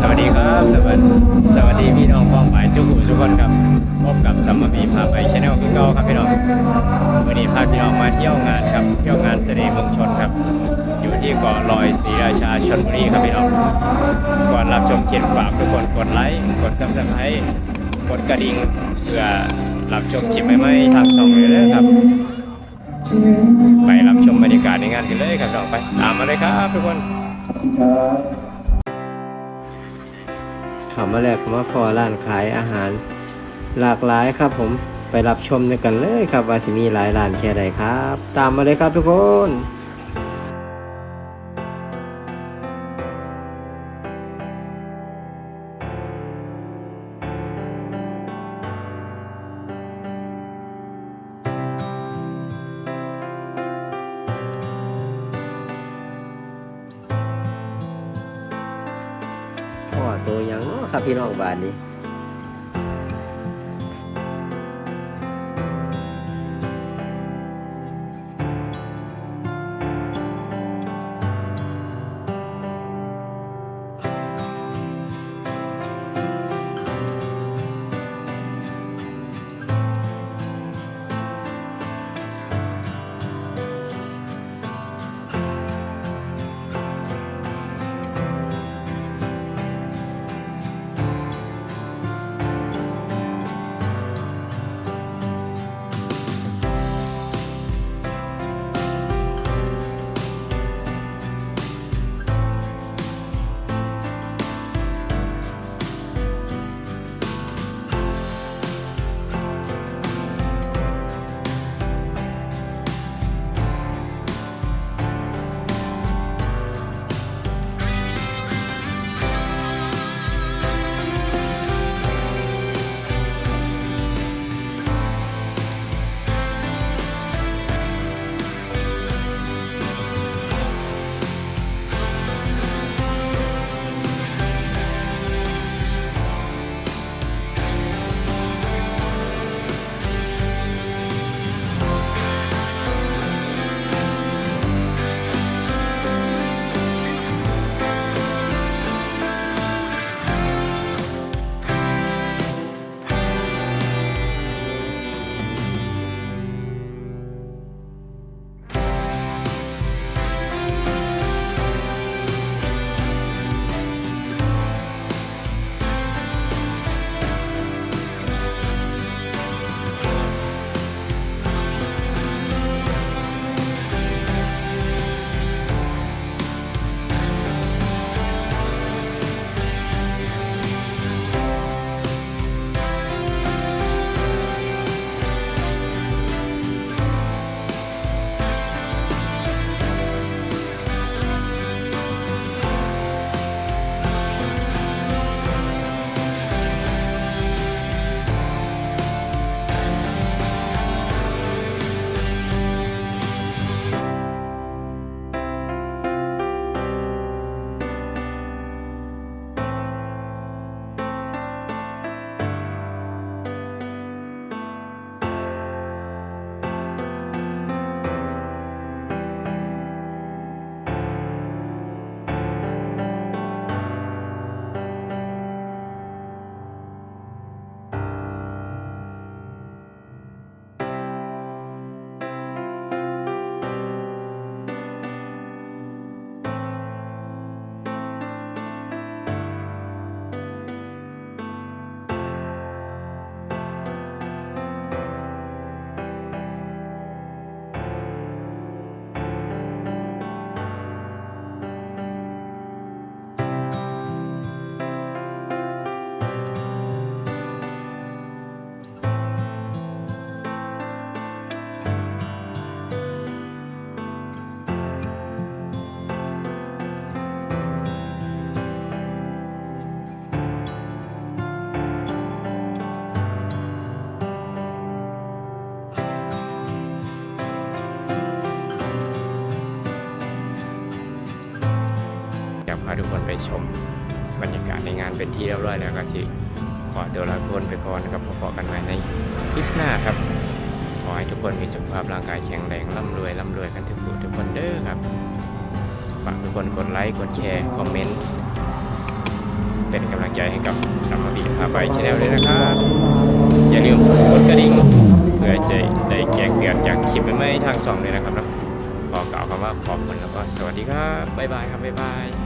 สวัสดีครับ สวัสดีสวัสดีพี่น้องพ้องฝ่ายทุกผู้ทุกคนครับพบกับสัมมามีพาไปชแนลคือเก่าครับพี่น้องวันนี้พาพี่น้องมาเที่ยวงานครับเที่ยวงานเสน่ห์เมืองชนครับ อยู่ที่เกาะลอยศรีราชาชลบุรีครับพี่น้องก่อนรับชมคลิปฝากทุกคนกดไลค์กดซับสไครต์กดกระดิ่งเพื่อรับชมคลิปใหม่ๆทางช่องเลยนะครับ ไปรับชมบรรยากาศในงานกันเลยครับน้องไป ตามมาเลยครับทุกคน เขามาแลกมาพอร้านขายอาหาร หลากหลายครับผมไปรับชมด้วยกันเลยครับว่าสิมีหลายร้านแค่ใดครับ ตามมาเลยครับทุกคน พ่อตัวยังเนาะครับพี่น้องบ้านนี้ พาทุกคนไปชมบรรยากาศในงานเป็นที่เรียบร้อยแล้วก็ที่ขอตัวลาคนไปก่อนนะครับพบกันใหม่ในคลิปหน้าครับ ขอให้ทุกคนมีสุขภาพร่างกายแข็งแรงร่ำรวยร่ำรวยกันทุกผู้ทุกคนเด้อครับฝากทุกคนกดไลค์กดแชร์คอมเมนต์เป็นกำลังใจให้กับสามบีพาไปชแนลเลยนะครับ อย่าลืมกดกระดิ่งเพื่อจะได้แจ้งเตือนจากคลิปใหม่ๆทางช่องเลยนะครับนะขอกล่าวคำว่าขอบคุณแล้วก็สวัสดีครับบ๊ายบายครับบ๊ายบาย